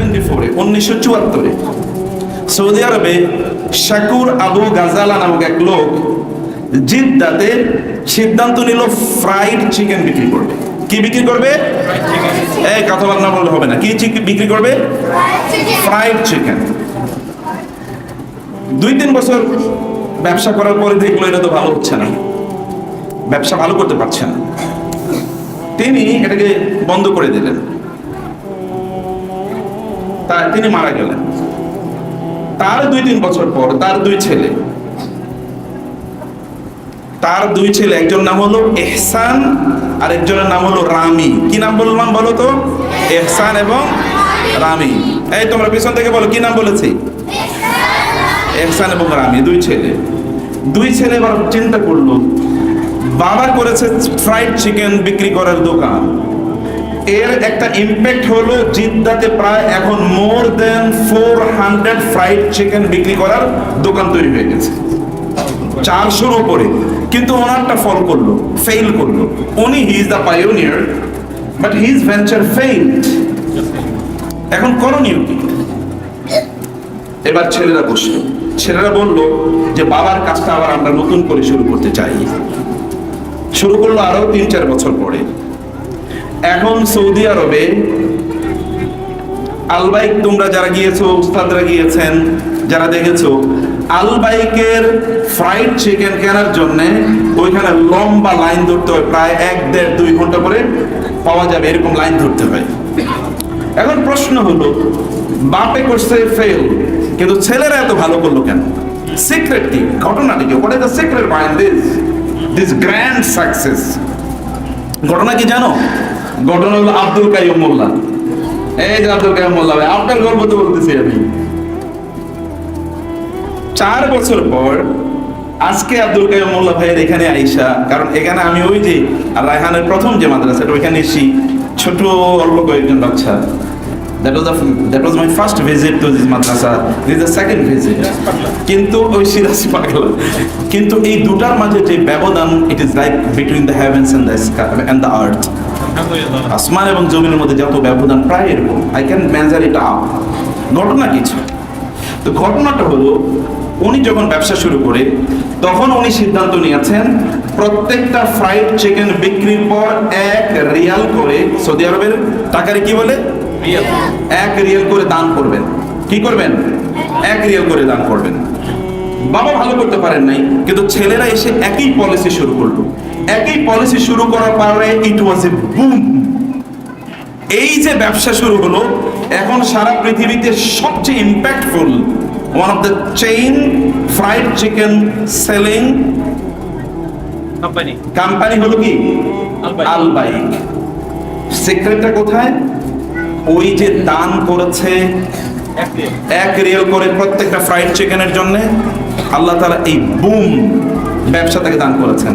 Seventy ফোরে, উনিশশো চুয়াত্তরে। Saudi আরবে শাকুর আবু গাজালা নামক এক লোক জিদ্দাতে সিদ্ধান্ত নিল ফ্রাইড চিকেন বিক্রি করবে। কি বিক্রি করবে? এই কথা না বললে হবে না। কি বিক্রি করবে? Fried chicken. দুই তিন বছর ব্যবসা করার পরে দেখল এটা তো ভালো হচ্ছে না। ব্যবসা ভালো করতে পারছে না। তিনি এটাকে বন্ধ করে দিলেন। তা তিনি মারা গেলেন। তার দুই তিন বছর পর তার দুই ছেলে। তার দুই ছেলে একজন নাম হলো এহসান আর একজনের নাম হলো রামি। কি নাম বললাম বলো তো? এহসান এবং রামি। এই তোমরা পিছন থেকে বলো, কি নাম বলেছি? এহসান এবং রামি, দুই ছেলে। দুই ছেলে এবার চিন্তা করল, বাবা করেছে ফ্রাইড চিকেন বিক্রি করার দোকান। এর একটা ইম্প্যাক্ট হলো জিদ্দাতে প্রায় এখন more than four hundred fried chicken বিক্রি করার দোকান তৈরি হয়ে গেছে। চারশোর উপরে কিন্তু ওনারটা ফল করল ফেল করল। উনি he is the pioneer but his venture failed এখন করণীয় কি? এবার ছেলেরা বসল। ছেলেরা বলল যে, বাবার কাজটা আবার আমরা নতুন করে শুরু করতে চাই। শুরু করল আরও তিন চার বছর পরে। এখন সৌদি আরবে আলবাইক তোমরা যারা গিয়েছো উস্তাদরা গিয়েছেন, যারা দেখেছ, আলবাইকের ফ্রাইড চিকেন কেনার জন্য ওইখানে লম্বা লাইন ধরতে হয়, প্রায় এক, দেড়, দুই ঘণ্টা পরে পাওয়া যাবে, এরকম লাইন ধরতে হয়। এখন প্রশ্ন হলো, বাপে করছে ফেল কিন্তু ছেলেরা এত ভালো করল কেন? সিক্রেট কি? ঘটনাটি কি? What is the secret behind this this grand success ঘটনা কি জানো? ঘটনা হলো আব্দুল কাইম মোল্লা। এই যে আব্দুল কাইম মোল্লা ভাই, আপনার গল্প তো বলতেছি আমি। চার বছর পর আজকে আব্দুল কাইম মোল্লা ভাইয়ের এখানে আইসা, কারণ এখানে আমি ওই যে রায়হানের প্রথম যে মাদ্রাসাটা, ওইখানে এসি ছোট অল্প কয়েকজন বাচ্চা। That was that was my first visit to this madrasa. This the second visit কিন্তু ওই সিরাজি পাগলা। কিন্তু এই দুটার মাঝে যে ব্যবধান it is like between the heavens and the sky and the earth আসমান এবং জমিনের মধ্যে যত ব্যবধান প্রায় এরকম। আই ক্যান মেজার আপ ঘটনা কিছু তো ঘটনাটা হলো উনি যখন ব্যবসা শুরু করে তখন উনি সিদ্ধান্ত নিয়েছেন প্রত্যেকটা ফ্রাইড চিকেন বিক্রির পর এক রিয়াল করে সৌদি আরবের টাকারে কি বলে? এক রিয়াল করে দান করবেন। কি করবেন? এক রিয়াল করে দান করবেন। বাবা ভালো করতে পারেন নাই কিন্তু ছেলেরা এসে একই পলিসি শুরু করল। একই পলিসি শুরু করার পরে ইট ওয়াজ এ বুম এই যে ব্যবসা শুরু হলো এখন সারা পৃথিবীতে সবচেয়ে impactful one of the chain fried chicken selling company company হলো কি? আলবাইক। সিক্রেটটা কোথায়? ওই যে দান করেছে এক রিয়েল। করে প্রত্যেকটা ফ্রাইড চিকেনের জন্য আল্লাহ তাআলা এই বুম ব্যবসা থেকে দান করেছেন।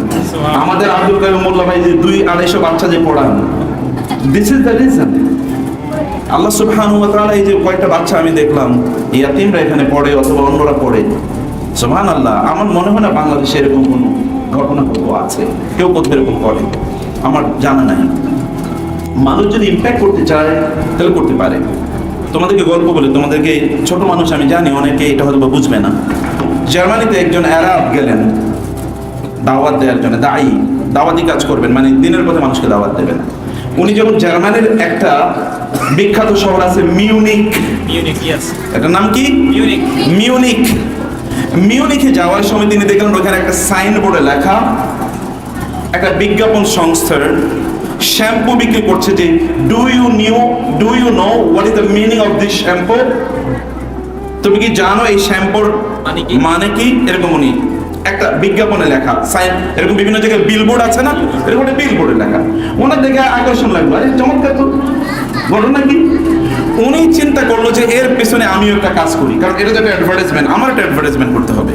আমাদের আব্দুল কাইম মোল্লা ভাই যে দুই আড়াইশো বাচ্চা যে পড়ান this is the reason Allah সুবহানাহু ওয়া তাআলা এই যে কয়েকটা বাচ্চা আমি দেখলাম, ইয়াতিমরা এখানে পড়ে অথবা অন্যরা পড়ে। সুবহানাল্লাহ, আমার মনে হয় না বাংলাদেশে এরকম কোনো ঘটনা কোথাও আছে। কেউ কোথাও এরকম করে। আমার জানা নাই। মানুষ যদি ইম্প্যাক্ট করতে চায়, তাহলে করতে পারে। তোমাদেরকে গল্প বলে, তোমাদেরকে ছোট মানুষ আমি জানি, অনেকে এটা হয়তো বুঝবে না। জার্মানিতে একজন অ্যারাব গেলেন। দাওয়াত দেওয়ার জন্য দায়ী। দাওয়াতি কাজ করবেন মানে দিনের পথে মানুষকে দাওয়াত দেবেন। উনি যখন জার্মানির একটা বিখ্যাত শহর আছে মিউনিক। এটার নাম কি? মিউনিক। মিউনিকে। যাওয়ার সময় তিনি দেখলেন ওখানে একটা সাইনবোর্ডে লেখা একটা বিজ্ঞাপন সংস্থার শ্যাম্পু বিক্রি করছে যে do you new do you know what is the meaning of this shampoo তুমি কি জানো এই শ্যাম্পুর মানে কি? মানে কি? এরকম উনি একটা বিজ্ঞাপনে লেখা সাইন এরকম বিভিন্ন জায়গায় বিলবোর্ড আছে না? এরকম একটা বিলবোর্ডে লেখা। ওনার দেখে আকর্ষণ লাগল আরে চমৎকার তো। ঘটনা কি? উনি চিন্তা করল যে এর পেছনে আমিও একটা কাজ করি কারণ এটা তো একটা অ্যাডভার্টাইজমেন্ট আমার একটা অ্যাডভার্টাইজমেন্ট করতে হবে।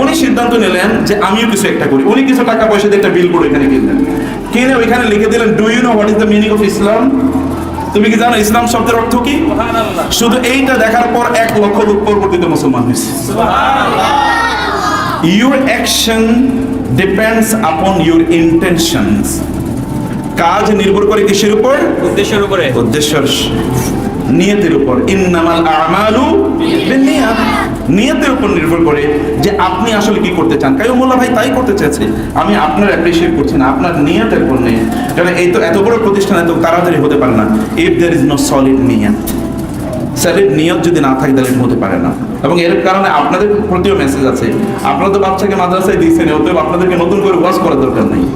উনি সিদ্ধান্ত নিলেন যে আমিও কিছু একটা করি। উনি কিছু টাকা পয়সা দিয়ে একটা বিলবোর্ড এখানে কিনলেন। কিনে ওইখানে লিখে দিলেন do you know what is the meaning of Islam তুমি কি জানো ইসলাম শব্দের অর্থ কি? শুধু এইটা দেখার পর এক লক্ষ লোক পরবর্তীতে মুসলমান হয়েছে। Your action depends upon your intentions. কাজ নির্ভর করে কিসের উপর? উদ্দেশ্যের উপরে। উদ্দেশ্যের নিয়তের উপর। ইন্নামাল আমালু বিন্নিয়াত নিয়তের উপর নির্ভর করে যে আপনি আসলে কি করতে চান। কায়ু মোল্লা ভাই তাই করতে চাইছে আমি আপনার অ্যাপ্রিসিয়েট করছি না আপনার নিয়তের উপর নেই কারণ এই তো এত বড় প্রতিষ্ঠান এত তাড়াতাড়ি হতে পারে না। If there is no solid নিয়ত। স্যালিড নিয়ত যদি না থাকে তাহলে হতে পারে না। এবং এর কারণে আপনাদের প্রতিও মেসেজ আছে। আপনারা তো বাচ্চাকে মাদ্রাসায় দিয়েছেন অতএব আপনাদেরকে নতুন করে ওয়াজ করার দরকার নেই।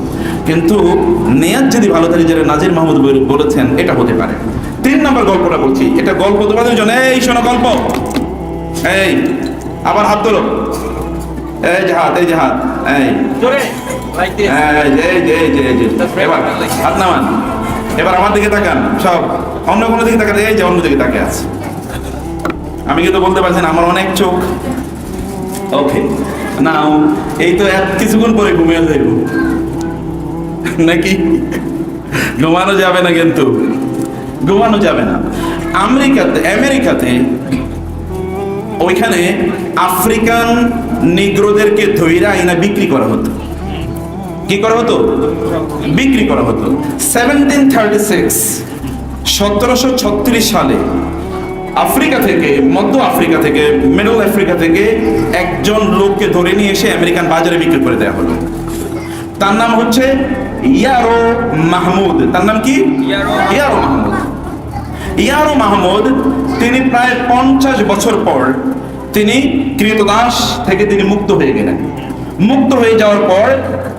কিন্তু নেয়াত যদি ভালো থাকে যেটা নাজির মাহমুদ বলে- বলেছেন এটা হতে পারে। তিন নম্বর গল্পটা বলছি। এটা গল্প তোমাদের জন্য এই শোনো গল্প। এই আবার হাত তোলো। এই যে হাত এই যে হাত। এই। হাত নামান। এবার আমার দিকে তাকান। সব অন্য কোনো দিকে তাকান। এই যে অন্য দিকে তাকে আছে। আমি কিন্তু বলতে পারছি না, আমার অনেক চোখ। ওকে নাও এই তো এক কিছুক্ষণ পরে ঘুমিয়ে যাইব নাকি? ঘুমানো যাবে না কিন্তু। ঘুমানো যাবে না। আমেরিকাতে আমেরিকাতে ওইখানে আফ্রিকান নিগ্রোদেরকে ধৈরা আইনা বিক্রি করা হতো। কি করা হতো? বিক্রি করা হতো। সেভেন্টিন থার্টি সিক্স সতেরোশো ছত্রিশ সালে আফ্রিকা থেকে মধ্য আফ্রিকা থেকে মিডল আফ্রিকা থেকে একজন লোককে ধরে নিয়ে এসে আমেরিকান বাজারে বিক্রি করে দেওয়া হলো। তার নাম হচ্ছে ইয়ারো মাহমুদ। তার নাম কি? ইয়ারো। মাহমুদ। ইয়ারো মাহমুদ। তিনি প্রায় পঞ্চাশ বছর পর তিনি কৃতদাস থেকে তিনি মুক্ত হয়ে গেলেন। মুক্ত হয়ে যাওয়ার পর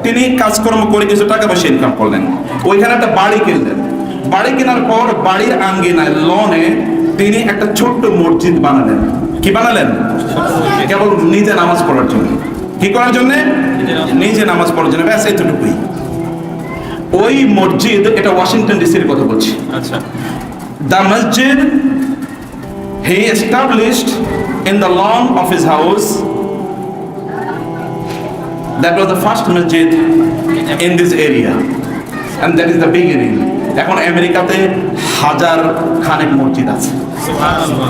তিনি কাজকর্ম করে কিছু টাকা পয়সা ইনকাম করলেন। ওইখানে একটা বাড়ি কিনলেন। বাড়ি কেনার পর বাড়ির আঙ্গিনায় লনে তিনি একটা ছোট্ট মসজিদ বানালেন। কি বানালেন? কেবল নিজে নামাজ পড়ার জন্য। কি করার জন্য? নিজে নামাজ পড়ার জন্য। ব্যাস এতটুকুই। ওই মসজিদ এটা ওয়াশিংটন ডিসির কথা বলছি। আচ্ছা। The masjid he established in the lawn of his house. That was the first masjid in this area. And that is the beginning. এখন আমেরিকাতে হাজার খানেক মসজিদ আছে।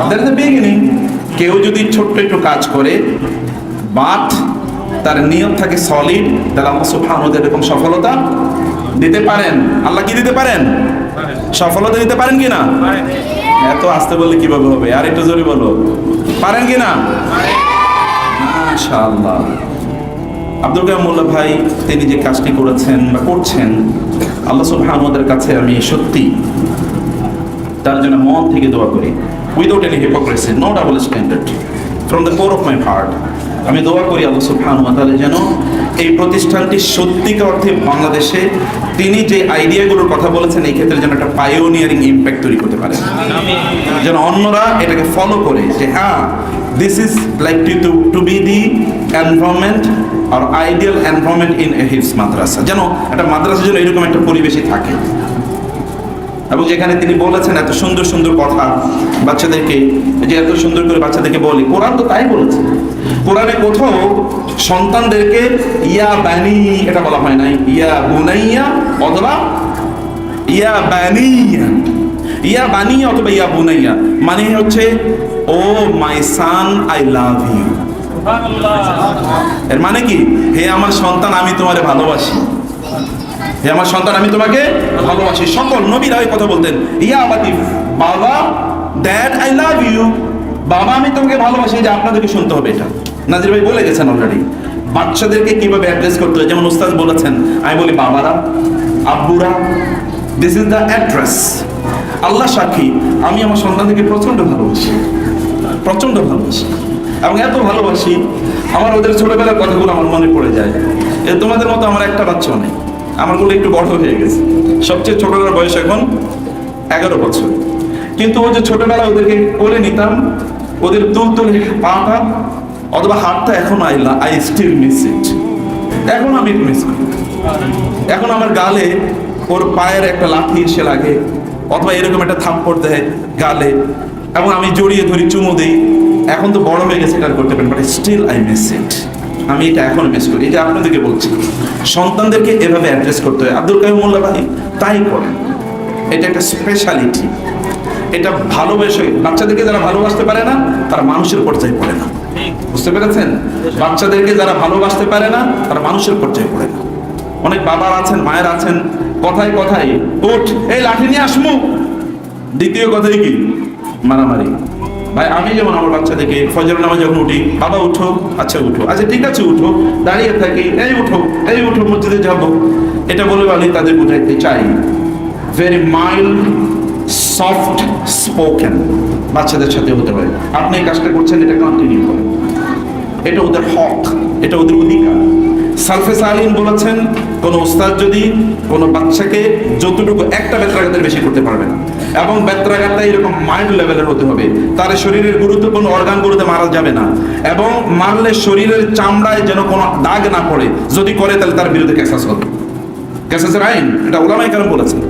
দ্যাট দ্য বিগিনিং কেউ যদি ছোট্ট একটু কাজ করে বাট তার নিয়ম থাকে সলিড তাহলে সুবহানাহু ওয়া এরকম সফলতা দিতে পারেন। আল্লাহ কি দিতে পারেন? সফলতা দিতে পারেন কি না? এত আসতে বললে কীভাবে হবে? আর একটু জোরে বলো। পারেন কি না? মাশাআল্লাহ। আব্দুল কালাম মোল্লা ভাই তিনি যে কাজটি করেছেন বা করছেন আল্লাহ সুবহানাহু ওয়া তাআলার কাছে আমি সত্যি তার জন্য মন থেকে দোয়া করি। Without any hypocrisy no double standard from the core of my heart আমি দোয়া করি আল্লাহ সুবহানাহু ওয়া তাআলা যেন এই প্রতিষ্ঠানটি সত্যিকার অর্থে বাংলাদেশে তিনি যে আইডিয়াগুলোর কথা বলেছেন এই ক্ষেত্রে যেন একটা পায়োনিয়ারিং ইম্প্যাক্ট তৈরি করতে পারে। যেন অন্যরা এটাকে ফলো করে যে হ্যাঁ this is like to to be the environment R ideal environment in a হিপস মাদ্রাসা। যেন একটা মাদ্রাসা যেন এরকম একটা পরিবেশই থাকে। এবং যেখানে তিনি বলেছেন এত সুন্দর সুন্দর কথা বাচ্চাদেরকে যে এত সুন্দর করে বাচ্চাদেরকে বলি কোরআন তো তাই বলেছে। কোরআনে কোথাও সন্তানদেরকে ইয়া বানি এটা বলা হয় নাই ইয়া বুনাইয়া অথবা ইয়া বানিয়া ইয়া বানিয়া অথবা ইয়া বুনাইয়া মানে হচ্ছে ও মাই সান আই লাভ ইউ। এর মানে কি? হে আমার সন্তান আমি তোমারে ভালোবাসি। হে আমার সন্তান, আমি তোমাকে ভালোবাসি। সকল নবীরা ওই কথা বলতেন, ইয়া বাতি বাবা ড্যাড আই লাভ ইউ। বাবা, আমি তোমাকে ভালোবাসি যে আপনাদেরকে শুনতে হবে এটা। নাজির ভাই বলে গেছেন অলরেডি বাচ্চাদেরকে কীভাবে অ্যাড্রেস করতে হয়? যেমন উস্তাদ বলেছেন, আমি বলি বাবারা, আব্বুরা this is the address Allah সাক্ষী, আমি আমার সন্তানদেরকে প্রচণ্ড ভালোবাসি প্রচণ্ড ভালোবাসি। এবং এত ভালোবাসি, আমার ওদের ছোটবেলার কথাগুলো আমার মনে পড়ে যায়। এ তোমাদের মতো আমার একটা বাচ্চাও নেই। আমারগুলো একটু বড় হয়ে গেছে। সবচেয়ে ছোটবেলার বয়স এখন এগারো বছর। কিন্তু ওই যে ছোটবেলা ওদেরকে কোলে নিতাম, ওদের তুল তুলে পাটা অথবা হাতটা এখন আইলা আই স্টিল মিস ইট এখন আমি মিস করি। এখন আমার গালে ওর পায়ের একটা লাঠি এসে লাগে, অথবা এরকম একটা থাপ্পড় দেয় গালে, এবং আমি জড়িয়ে ধরি চুমু দিই। এখন তো বড় হয়ে গেছে, এটা করতে পারেন but still I miss it আমি এটা এখন মিস করি এটা আপনাদেরকে বলছি। সন্তানদেরকে এভাবে অ্যাড্রেস করতে হয়। আব্দুল কাইম মোল্লা ভাই তাই করেন। এটা একটা স্পেশালিটি এটা ভালোবেসে, বাচ্চাদেরকে যারা ভালোবাসতে পারে না, তারা মানুষের পর্যায়ে পড়ে না। বুঝতে পেরেছেন? বাচ্চাদেরকে যারা ভালোবাসতে পারে না, তারা মানুষের পর্যায়ে পড়ে না। অনেক বাবার আছেন, মায়ের আছেন, কথায় কথায়, উঠ, এই লাঠি নিয়ে আসমু। দ্বিতীয় কথাই কি? মারামারি। ভাই, আমি যেমন আমার বাচ্চাদেরকে ফজর নামে যখন উঠি, বাবা উঠো আচ্ছা উঠো। আচ্ছা ঠিক আছে, উঠো। দাঁড়িয়ে থাকি, এই উঠো এই উঠো, মসজিদে যাব। এটা বলে আমি তাদের বুঝাইতে চাই ভেরি মাইল্ড সফট স্পোকেন বাচ্চাদের সাথে হতে পারে। আপনি এই কাজটা করছেন, এটা কন্টিনিউ করেন। এটা ওদের হক, এটা ওদের অধিকার। সালফেস সালিন বলেছেন, কোনো ওস্তাদ যদি কোনো বাচ্চাকে যতটুকু একটা বেত্রাঘাতের বেশি করতে পারবে না এবং বেত্রাঘাতটা এরকম মাইল্ড লেভেলের হতে হবে। তার শরীরের গুরুত্বপূর্ণ অর্গানগুলোতে মারা যাবে না। এবং মারলে শরীরের চামড়ায় যেন কোনো দাগ না পড়ে। যদি করে, তাহলে তার বিরুদ্ধে ক্যাসাস হবে। ক্যাসাসের আইন এটা ওলামাই কারণ বলেছেন।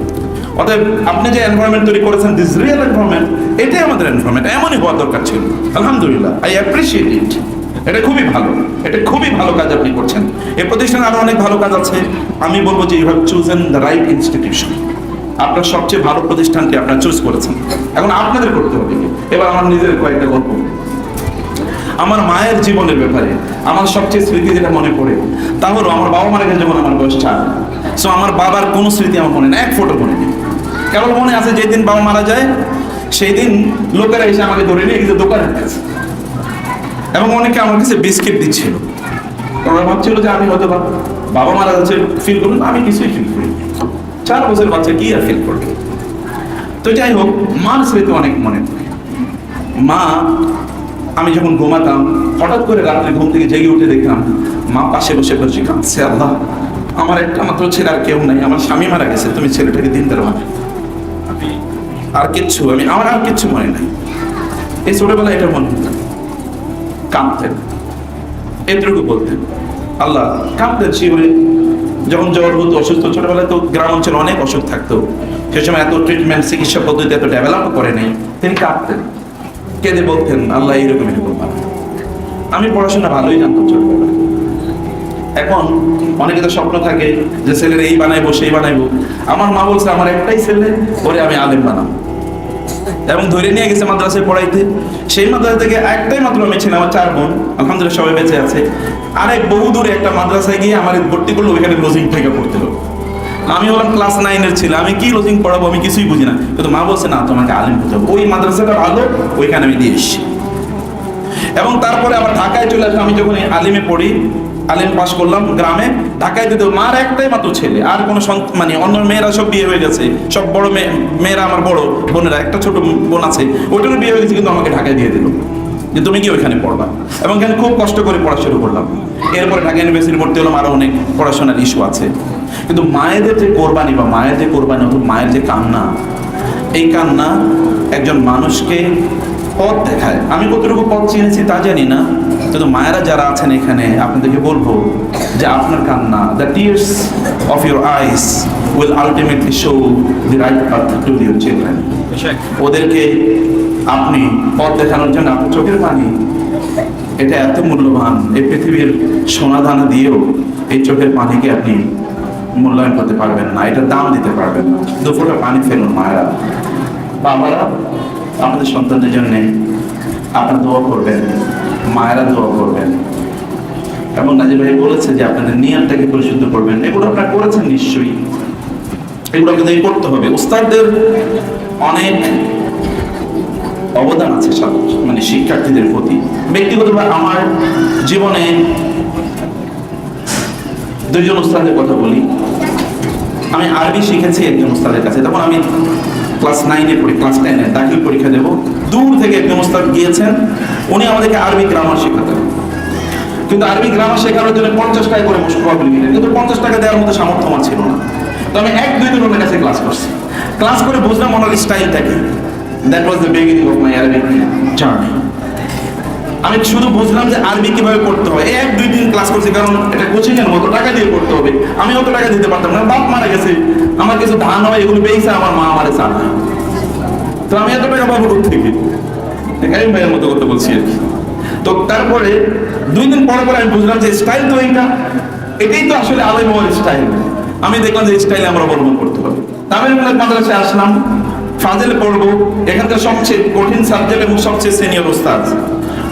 অতএব আপনি যে এনভায়রনমেন্ট তৈরি করেছেন দিস রিয়েল এনভায়রনমেন্ট এটাই আমাদের এনভায়রনমেন্ট এমনই হওয়া দরকার ছিল। আলহামদুলিল্লাহ। আই অ্যাপ্রিসিয়েট ইট এটা খুবই ভালো। এটা খুবই ভালো কাজ আপনি করছেন। এই প্রতিষ্ঠানে আরও অনেক ভালো কাজ আছে। আমি বলব যে you have chosen the right institution আপনার সবচেয়ে ভালো প্রতিষ্ঠানটি আপনার চুজ করেছেন। এখন আপনাদের করতে হবে। এবার আমার নিজের কয়েকটা গল্প। আমার মায়ের জীবনের ব্যাপারে আমার সবচেয়ে স্মৃতি যেটা মনে পড়ে, তা হলো আমার বাবা মারা গেছে যখন আমার বয়স চার। সো আমার বাবার কোনো স্মৃতি আমার মনে নেই, এক ফোটো মনে নেই। কেবল মনে আছে যেদিন বাবা মারা যায় সেই দিন লোকেরা এসে আমাকে ধরে নিয়ে গেছে দোকানে কাছে। এবং অনেকে আমার কাছে বিস্কিট দিচ্ছিল। ওরা ভাবছিল যে আমি হয়তো বাবা মারা যাচ্ছে ফিল করুন, আমি কিছুই ফিল করি চার বছর বাচ্চা কি আর ফিল করবে? তো যাই হোক মার স্মৃতি অনেক মনে মা, আমি যখন ঘুমাতাম, হঠাৎ করে রাত্রে ঘুম থেকে জেগে উঠে দেখলাম মা পাশে বসে বসে কাঁদছে আল্লাহ, আমার একটা মাত্র ছেলে আর কেউ নাই, আমার স্বামী মারা গেছে, তুমি ছেলেটাকে দিন দেওয়া আমি, আর কিচ্ছু, আমি, আমার আর কিচ্ছু মনে নাই। এই ছোটবেলায় এটা মনে হতো। কাঁদতেন। এটুকু বলতেন। আল্লাহ, কাঁদতেন শিবরে যখন জ্বর হতো অসুস্থ ছোটবেলায় তো গ্রাম অঞ্চলে অনেক অসুখ থাকতো। সে সময় এত ট্রিটমেন্ট চিকিৎসা পদ্ধতি এত ডেভেলপ করে নেই। তিনি কাঁদতেন। কেঁদে বলতেন, আল্লাহ এরকম আমি পড়াশোনা ভালোই জানতাম ছোটবেলায়। এখন অনেকে তো স্বপ্ন থাকে যে, ছেলের এই বানাইবো, সেই বানাইবো। আমার মা বলছে, আমার একটাই ছেলে ওরে আমি আলেম বানাবো। এবং ধরে নিয়ে গেছে মাদ্রাসায় পড়াইতে। সেই মাদ্রাসা থেকে একটাই মাত্র আমি ছিলাম, আমার চার বোন। আলহামদুলিল্লাহ সবাই বেঁচে আছে। আরেক বহু দূরে একটা মাদ্রাসায় গিয়ে আমার ভর্তি করল, ওইখানে লজিং থেকে পড়তে হলো। আমি বললাম ক্লাস নাইনের ছিল, আমি কি লজিং পড়াবো, আমি কিছুই বুঝি না। কিন্তু মা বলছে, না, তোমাকে আলিম হতে হবে। ওই মাদ্রাসাটা ভালো, ওইখানে আমি দিয়ে এসেছি। এবং তারপরে আবার ঢাকায় চলে আসলাম। আমি যখন আলিমে পড়ি আলিম পাশ করলাম গ্রামে, ঢাকায় দিতে মার একটাই মাত্র ছেলে, আর কোনো মানে অন্য মেয়েরা সব বিয়ে হয়ে গেছে, সব বড় মেয়ে, মেয়েরা আমার বড় বোনেরা, একটা ছোট বোন আছে, ওইটারও বিয়ে হয়ে গেছে, কিন্তু আমাকে ঢাকায় দিয়ে দিল। যে তুমি কি ওইখানে পড়বা? এবং এখানে খুব কষ্ট করে পড়া শুরু করলাম। এরপরে ঢাকা ইউনিভার্সিটি ভর্তি হলাম আরও অনেক পড়াশোনার ইস্যু আছে। কিন্তু মায়েদের যে কোরবানি বা মায়ের যে কোরবানি অথবা মায়ের যে কান্না, এই কান্না একজন মানুষকে পথ দেখায়। আমি কতটুকু পথ চিনেছি তা জানি না কিন্তু মায়েরা যারা আছেন এখানে, আপনাদেরকে বলব যে আপনার কান্না the tears of your eyes will ultimately show the right path to your children ওদেরকে আপনি পথ দেখানোর জন্য, আপনার চোখের পানি, এটা এত মূল্যবান, এই পৃথিবীর সোনা দানা দিয়েও এই চোখের পানিকে আপনি মূল্যায়ন করতে পারবেন না এটার দাম দিতে পারবেন না। দুপুরটা পানি ফেলুন মায়েরা। বাবারা আমাদের সন্তানদের জন্য আপনার দোয়া করবেন। মায়েরা দোয়া করবেন। এবং নাজির ভাই বলেছে যে আপনাদের নিয়মটাকে পরিশুদ্ধ করবেন। এগুলো আপনারা করেছেন নিশ্চয়ই। এগুলো আপনাদের করতে হবে। উস্তাদদের অনেক অবদান আছে মানে শিক্ষার্থীদের প্রতি। ব্যক্তিগতভাবে আমার জীবনে দুইজন উস্তাদের কথা বলি। আমি আরবি শিখেছি একজন উস্তাদের কাছে। তখন আমি ক্লাস নাইনে পড়ি ক্লাস টেনে দাখিল পরীক্ষা দেব। দূর থেকে একজন ওস্তাদ গিয়েছেন, উনি আমাদেরকে আরবি গ্রামার শেখাতেন। কিন্তু আরবি গ্রামার শেখানোর জন্য পঞ্চাশ টাকা করে মুশকিল কিন্তু পঞ্চাশ টাকা দেওয়ার মতো সামর্থ্য আমার ছিল না। তো আমি এক দুই দিন ওনার কাছে ক্লাস করছি। ক্লাস করে বুঝলাম ওনার স্টাইলটা কি। That was the beginning of my আরবি জার্নি আমি শুধু বুঝলাম যে আরবি কীভাবে করতে হয় এক, দুই দিন ক্লাস করছি, কারণ এটা কোচিং এর মতো, টাকা দিয়ে করতে হবে। আমি অত টাকা দিতে পারতাম না, বাপ মারা গেছে। আমার কিছু ধান হয়, এগুলো পেয়েছে, আমার মা আমারে চান। তো আমি এত টাকা পাবো থেকে? কারিম ভাইয়ের মতো কথা বলছি আর কি। তো তারপরে, দুই দিন পরে পরে আমি বুঝলাম যে স্টাইল তো এইটা। এটাই তো আসলে আলাই হওয়ার স্টাইল আমি দেখলাম যে স্টাইল আমরা অবলম্বন করতে হবে। তামিল মাদ্রাসায় আসলাম, ফাজেলে পড়ব। এখানকার সবচেয়ে কঠিন সাবজেক্ট এবং সবচেয়ে সিনিয়র ওস্তাদ।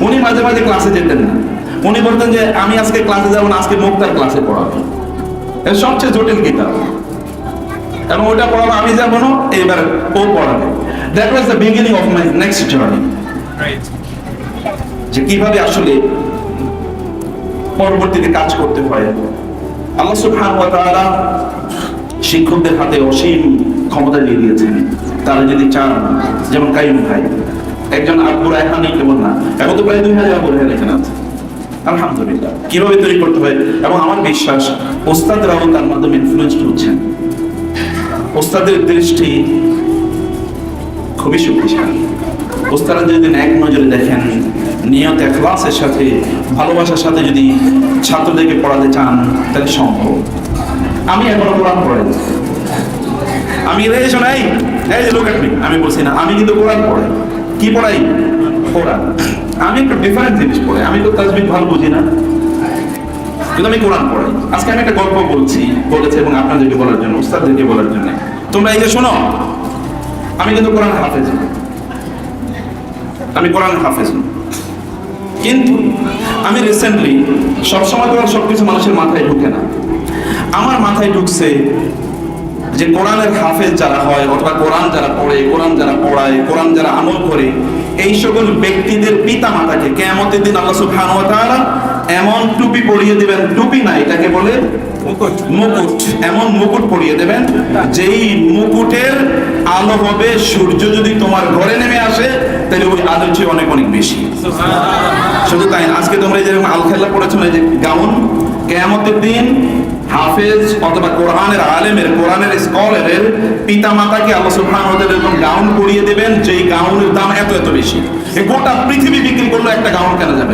উনি মাঝে মাঝে ক্লাসে যেতেন না। উনি বলতেন যে আমি আজকে ক্লাসে যাব না আজকে মুক্তার ক্লাসে পড়াবো। এটা সবচেয়ে জটিল কিতাব। এবং ওটা পড়াবো আমি যাব না এবার ও পড়াবে। That was the beginning of my next journey যে কীভাবে আসলে পরবর্তীতে কাজ করতে হয়। আল্লাহ সুবহানাহু ওয়া তাআলা শিক্ষকদের হাতে অসীম ক্ষমতা দিয়ে দিয়েছেন। তারা যদি চান যেমন কাইম ভাই একজন আব্বুর রায়হান নেই কেমন না? এখন তো প্রায় দুই হাজার রায়হান এখানে আছে আলহামদুলিল্লাহ। কীভাবে তৈরি করতে হয়? এবং আমার বিশ্বাস, ওস্তাদরাও তার মাধ্যমে ইনফ্লুয়েসড হচ্ছেন ওস্তাদের দৃষ্টি খুবই শক্তিশালী। ওস্তারা যদি এক নজরে দেখেন, নিয়ত এখলাসের সাথে, ভালোবাসার সাথে যদি ছাত্রদেরকে পড়াতে চান, তাহলে সম্ভব। আমি এখনও কোরআন পড়াই আমি এই শোনাই, এই যে লোক আমি বলছি না, আমি কিন্তু কোরআন পড়াই কি পড়াই? কোরআন আমি একটু ডিফারেন্ট জিনিস পড়াই। আমি তো তাজবিদ ভালো বুঝি না। কিন্তু আমি কোরআন পড়াই। আজকে আমি একটা গল্প বলছি। বলেছে এবং আপনাদেরকে বলার জন্য, উস্তাদদেরকে বলার জন্য। তোমরা এই যে শোনো, আমি কিন্তু কোরআন হাফেজ আমি কোরআন হাফেজ কিন্তু আমি রিসেন্টলি সবসময় কোরআন সবকিছু মানুষের মাথায় ঢুকে না। আমার মাথায় ঢুকছে যে কোরআনের হাফেজ যারা হয় অথবা কোরআন যারা পড়ে কোরআন যারা পড়ায় কোরআন যারা আমল করে এই সকল ব্যক্তিদের পিতা মাতাকে কেয়ামতের দিন আল্লাহ সুবহানাহু ওয়া তাআলা এমন টুপি পরিয়ে দেবেন টুপি না এটাকে বলে মুকুট। মুকুট। এমন মুকুট পরিয়ে দেবেন যেই মুকুটের আলো হবে সূর্য যদি তোমার ঘরে নেমে আসে তাহলে ওই আলোর চেয়ে অনেক অনেক বেশি। শুধু তাই আজকে তোমরা এই যে আল খেলা পড়েছো না যে গাউন কেয়ামতের দিন হাফেজ অথবা কোরআনের আলেমের কোরআনের স্কলারের পিতা মাতাকে আল্লাহ সুবহানাহু ওয়া এরকম গাউন পরিয়ে দেবেন যেই গাউনের দাম এত এত বেশি। গোটা পৃথিবী বিক্রি করলে একটা গাউন কেনা যাবে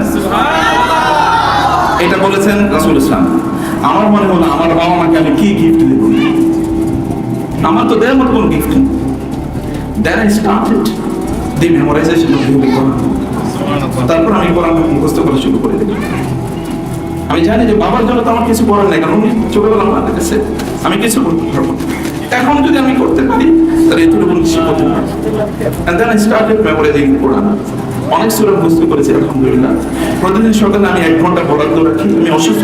এটা বলেছেন রাসূল ইসলাম। আমার মনে হলো আমার বাবা মাকে আমি কি গিফট দেব? আমার তো দেওয়ার মতো কোনো gift then I started the memorization of তারপর আমি কোরআন মুখস্থ করা শুরু করে দিলাম। আমি জানি যে বাবার জন্য তো আমার কিছু করার নেই, কারণ উনি ছোটবেলা মারা গেছে আমি কিছু করতে পারব এখন যদি আমি করতে পারি, তাহলে এতটুকু নিশ্চিত করতে পারব। And then I started memorizing কোরআন অনেক সুরা মুখস্থ করেছি, আলহামদুলিল্লাহ। প্রতিদিন সকালে আমি এক ঘণ্টা বরাদ্দ রাখি, আমি অসুস্থ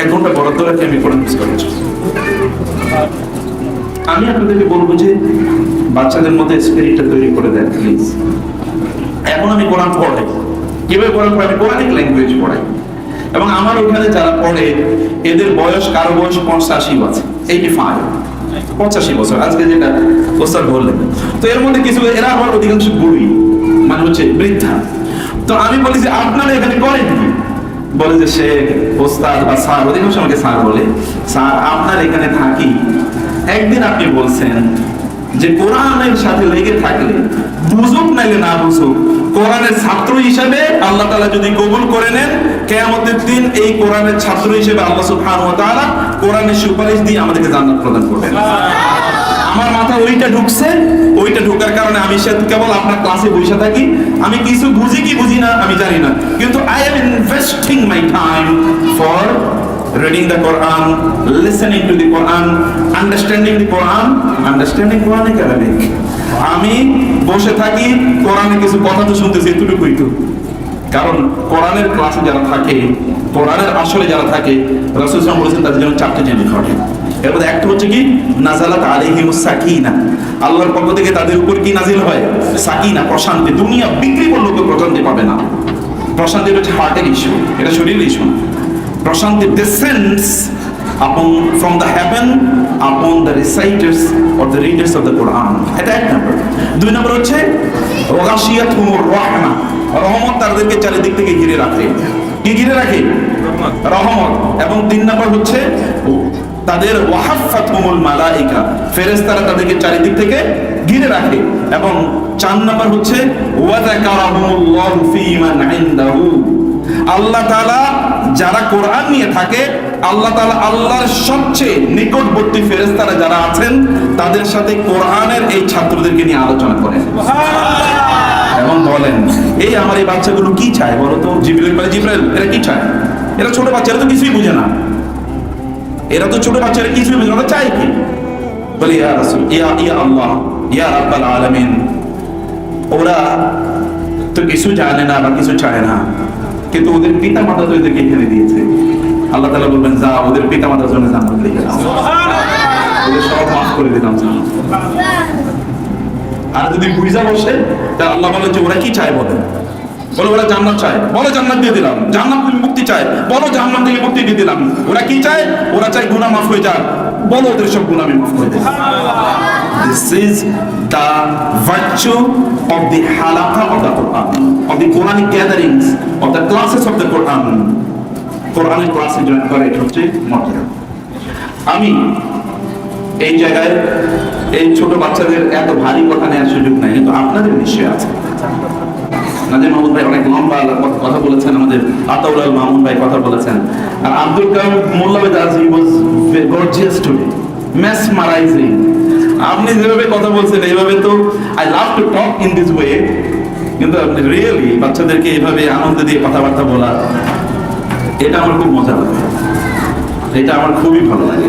এক ঘণ্টা বরাদ্দ রাখি, আমি কোরআন মিস করেছি আমি আপনাদেরকে বলব যে, বাচ্চাদের মধ্যে স্পিরিটটা তৈরি করে দেন প্লিজ এখন আমি কোরআন পড়াই। কীভাবে কোরআন পড়াই? কোরআনিক ল্যাঙ্গুয়েজ পড়াই। এবং আমার ওখানে যারা পড়ে এদের বয়স কারও বয়স পঁচাশি আছে এইটি ফাইভ পঁচাশি বছর, আজকে যেটা ওস্তাদ বললেন। তো এর মধ্যে কিছু, এরা আমার অধিকাংশ বুড়ি মানে হচ্ছে বৃদ্ধা। তো আমি বলি যে, আপনারা এখানে করেন কি? বলে যে, সে ওস্তাদ বা স্যার, অধিকাংশ আমাকে স্যার বলে, স্যার, আপনার এখানে থাকি। একদিন আপনি বলছেন যে, কোরআনের সাথে লেগে থাকলে বুঝুক নাইলে না বুঝুক। কোরআনের ছাত্র হিসাবে আল্লাহ তালা যদি কবুল করে নেন কেয়ামতের দিন এই কোরআনের ছাত্র হিসেবে আল্লাহ সুবহানাহু ওয়া তাআলা কোরআনের সুপারিশ দিয়ে আমাদেরকে জান্নাত প্রদান করবেন। আমার মাথা ওইটা ঢুকছে ওইটা ঢোকার কারণে আমি সে কেবল আপনার ক্লাসে বসে থাকি। আমি কিছু বুঝি কি বুঝি না আমি জানি না। কিন্তু I am investing my time for reading the Quran, listening to the Quran, understanding the Quran, understanding Quranic Arabic. আমি বসে থাকি কোরআনে কিছু কথা তো শুনতেছি এতটুকুই তো। কারণ কোরআনের ক্লাসে যারা থাকে, কোরআনের আসলে যারা থাকে, রাসূল সাল্লাল্লাহু বলেছেন তাদের জন্য চারটে জিনিস ঘটে। এর মধ্যে একটা হচ্ছে কি? নাজালাত আলাইহিমুস সাকিনা। আল্লাহর পক্ষ থেকে তাদের উপর কি নাজিল হয়? সাকিনা, প্রশান্তি। দুনিয়া বিক্রি করলেও কেউ প্রশান্তি পাবে না। প্রশান্তি হচ্ছে হার্টের ইস্যু এটা শরীরের ইস্যু প্রশান্তি descends upon, from the heaven upon the reciters or the readers of the Quran এটা এক নম্বর দুই নম্বর হচ্ছে ওগাশিয়াত হুমুর রহমা। রহমত তাদেরকে চারিদিক থেকে ঘিরে রাখে। কি ঘিরে রাখে? রহমত। এবং তিন নম্বর হচ্ছে তাদের ওয়াহাফাত হুমুল মালাইকা। ফেরেশতারা তাদেরকে চারিদিক থেকে ঘিরে রাখে। এবং চার নম্বর হচ্ছে ওয়াযাকারাহুমুল্লাহু ফীমান ইনদাহু। আল্লাহ তাআলা যারা কোরআন নিয়ে থাকে আল্লাহ তাআলা আল্লাহর সবচেয়ে নিকটবর্তী ফেরেশতারা যারা আছেন তাদের সাথে কোরআনের এই ছাত্রদেরকে নিয়ে আলোচনা করেন। এবং বলেন এই আমার এই বাচ্চাগুলো কি চায় বলো তো? জিব্রাইল বলে জিব্রাইল এরা কি চায়? এরা ছোট বাচ্চা এরা তো কিছুই বুঝে না। এরা তো ছোট বাচ্চারা কিছুই বুঝে না। চায় কি? বলে ইয়া রাসূল ইয়া ইয়া আল্লাহ ইয়া রাব্বাল আলামিন ওরা তো কিছু জানে না বা কিছু চায় না কিন্তু ওদের পিতা মাতা তো এদেরকে এখানে দিয়েছে। আল্লাহ তাআলা বলবেন যা ওদের পিতা মাতার জন্য জান্নাত লিখে দাও ওদের সব মাফ করে দিলাম আর যদি বুঝা বসে তা আল্লাহ বলে যে ওরা কি চায় বলে? বলে ওরা জান্নাত চায়। বলো জান্নাত দিয়ে দিলাম। জান্নাত থেকে মুক্তি চায়। বলো জাহান্নাম থেকে মুক্তি দিয়ে দিলাম। ওরা কি চায়? ওরা চায় গুনাহ মাফ হয়ে যাক। বলো ওদের সব গুনাহ আমি মাফ করে দিলাম This is the virtue of the halakha of the Quran, of the Quranic gatherings, of the classes of the Quran. কোরআনের ক্লাসে জয়েন করে এটা হচ্ছে মর্যাদা। আমি এই জায়গায় এই ছোট বাচ্চাদের এত ভারী কথা নেওয়ার সুযোগ নাই, কিন্তু আপনাদের নিশ্চয় আছে। নাজির মাহমুদ ভাই অনেক লম্বা কথা- বলেছেন, আমাদের আতাউল ভাই কথা বলেছেন। আর আব্দুল কালাম আজ হি ওয়াজ গর্জিয়াস আপনি যেভাবে কথা বলছেন, এইভাবে তো I love to talk in this way কিন্তু আপনি রিয়েলি বাচ্চাদেরকে এইভাবে আনন্দ দিয়ে কথাবার্তা বলা, এটা আমার খুব মজা লাগে। এটা আমার খুবই ভালো লাগে।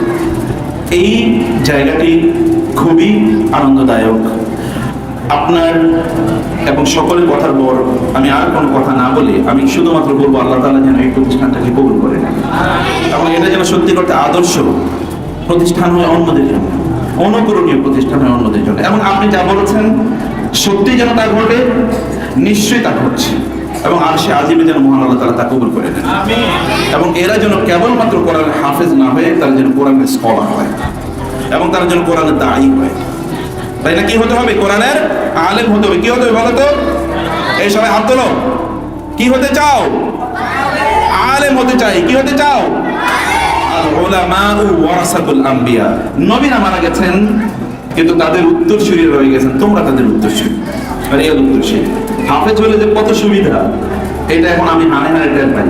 এই জায়গাটি খুবই আনন্দদায়ক। আপনার এবং সকলের কথার পর আমি আর কোনো কথা না বলে আমি শুধুমাত্র বলব আল্লাহ তালা যেন এই প্রতিষ্ঠানটাকে কবুল করে এবং এটা যেন সত্যি করতে আদর্শ প্রতিষ্ঠান হয় অন্যদের জন্য অনুকরণীয় প্রতিষ্ঠান হয় অন্যদের জন্য। এবং আপনি যা বলেছেন সত্যি যেন তা ঘটে নিশ্চয়ই তা ঘটছে। এবং আর সে আজিমে যেন মহান আল্লাহ তাআলা তা কবুল করে নেন। এবং এরা যেন কেবলমাত্র কোরআনের হাফেজ না হয়ে তারা যেন কোরআনের স্কলার হয়। এবং তারা যেন কোরআনের দায়ী হয়। তাই না কি হতে হবে? কোরআনের আলেম হতে হবে। কি হতে হবে বলো তো? এই সবাই হাত তোলো। কি হতে চাও? আলেম হতে চাই। কি হতে চাও? কিন্তু তাদের তোমরা তাদের যে কত সুবিধা। এটা এখন আমি পাই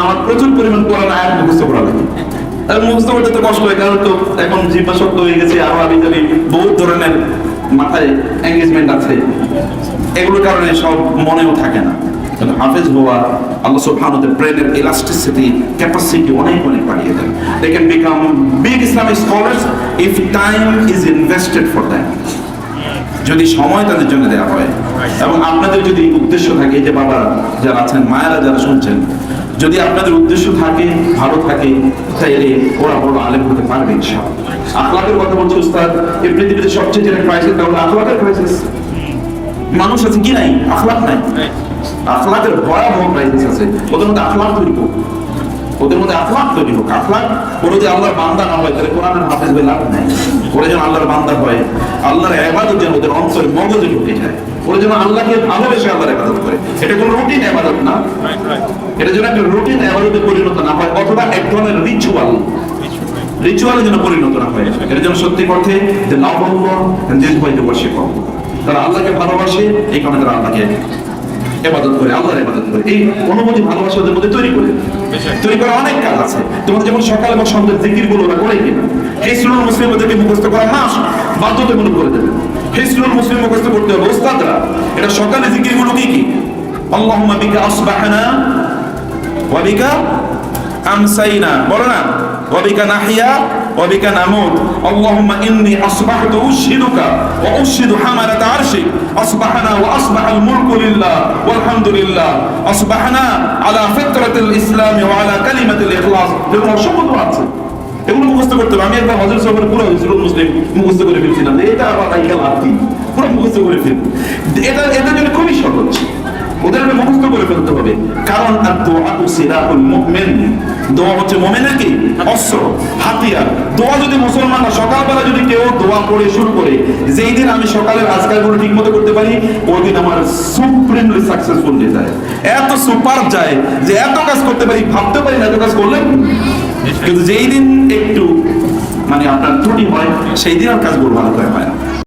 আমার প্রচুর পরিমাণ কোরআন আয়াত মুখস্থ করা লাগে। আর মুখস্থ করতে তো কষ্ট হয়, কারণ তো এখন শক্ত হয়ে গেছে, আরও আমি জানি বহুত ধরনের মাথায় এঙ্গেজমেন্ট আছে। এগুলোর কারণে সব মনেও থাকে না। হাফেজ হওয়া আল্লাহ ব্রেনের ইলাস্টিসিটি ক্যাপাসিটি অনেক অনেক বাড়িয়ে they can become big Islamic scholars if time is invested for যদি সময় তাদের জন্য দেওয়া হয়। এবং আপনাদের যদি উদ্দেশ্য থাকে যে, বাবা যারা আছেন, মায়েরা যারা শুনছেন যদি আপনাদের উদ্দেশ্য থাকে, ভালো থাকে তাইলে ওরা বড় আলেম হতে পারবে আখলাকের কথা বলছি, উস্তাদ, এই পৃথিবীতে সবচেয়ে যেটা ক্রাইসিস তা হলো আখলাকের ক্রাইসিস মানুষ আছে কি নাই? আখলাক নাই। আখলাকের ভয়াবহ ক্রাইসিস আছে। মধ্যে আখলাক তৈরি হোক ওদের মধ্যে আখলাক তৈরি হোক আখলাক ওরা যদি আল্লাহর বান্দা না হয়, তাহলে কোরআনের হাফেজ হয়ে লাভ নাই। ওরা যেন আল্লাহর বান্দা হয়, আল্লাহর এবাদত যেন ওদের অন্তরে মগজে ঢুকে যায়। ওরা যেন আল্লাহকে ভালোবেসে আল্লাহর এবাদত করে। এটা কোনো রুটিন এবাদত না। এটা যেন একটা রুটিন এবাদতে পরিণত না হয়, অথবা এক ধরনের রিচুয়াল যেন পরিণত না হয়। এটা যেন সত্যি অর্থে যে লাভ তারা আল্লাহকে ভালোবাসে, এই কারণে তারা আল্লাহকে এবাদত করে, আল্লাহর এবাদত করে। এই অনুভূতি, ভালোবাসা ওদের মধ্যে তৈরি করে। তৈরি করা অনেক কাজ আছে। তোমরা যেমন সকাল এবং সন্ধ্যের জিকিরগুলো ওরা করে কিনা। হেসরুল মুসলিম, ওদেরকে মুখস্থ করা মাস বাধ্যতামূলক করে দেবে। হেসরুল মুসলিম মুখস্ত করতে হবে। ওস্তাদরা এটা সকালে জিকিরগুলো কি কি? আল্লাহুম্মা বিকা আসবাহানা, ওয়া বিকা আমসাইনা। বলো না, ওয়া বিকা নাহিয়া وبك نموت اللهم إني أصبحت أشهدك وأشهد حملة عرشك أصبحنا وأصبح الملك لله والحمد لله أصبحنا على فطرة الإسلام وعلى كلمة الإخلاص যেগুলো অসংখ্য দোয়া আছে এগুলো মুখস্থ করতে হবে আমি একবার হজর সফরে পুরো হিজরুল মুসলিম মুখস্থ করে ফেলছিলাম যে এটা আবার তাই গেল আর কি পুরো মুখস্থ করে ফেল এটা এদের জন্য খুবই সহজ ওদের আমি মুখস্থ করে ফেলতে হবে। কারণ আর দোয়া দোয়া হচ্ছে কি? অস্ত্র, হাতিয়ার। দোয়া যদি মুসলমানরা সকালবেলা যদি কেউ দোয়া শুরু করে, যেই দিন আমি ঠিক মতো করতে পারি, ওই দিন আমার সুপ্রিমলি সাকসেসফুল হয়ে যায়। এত সুপার যায় যে এত কাজ করতে পারি ভাবতে পারি না এত কাজ করলে। কিন্তু যেই দিন একটু মানে আপনার ত্রুটি হয়, সেই দিন আর কাজগুলো ভালো করে হয় না।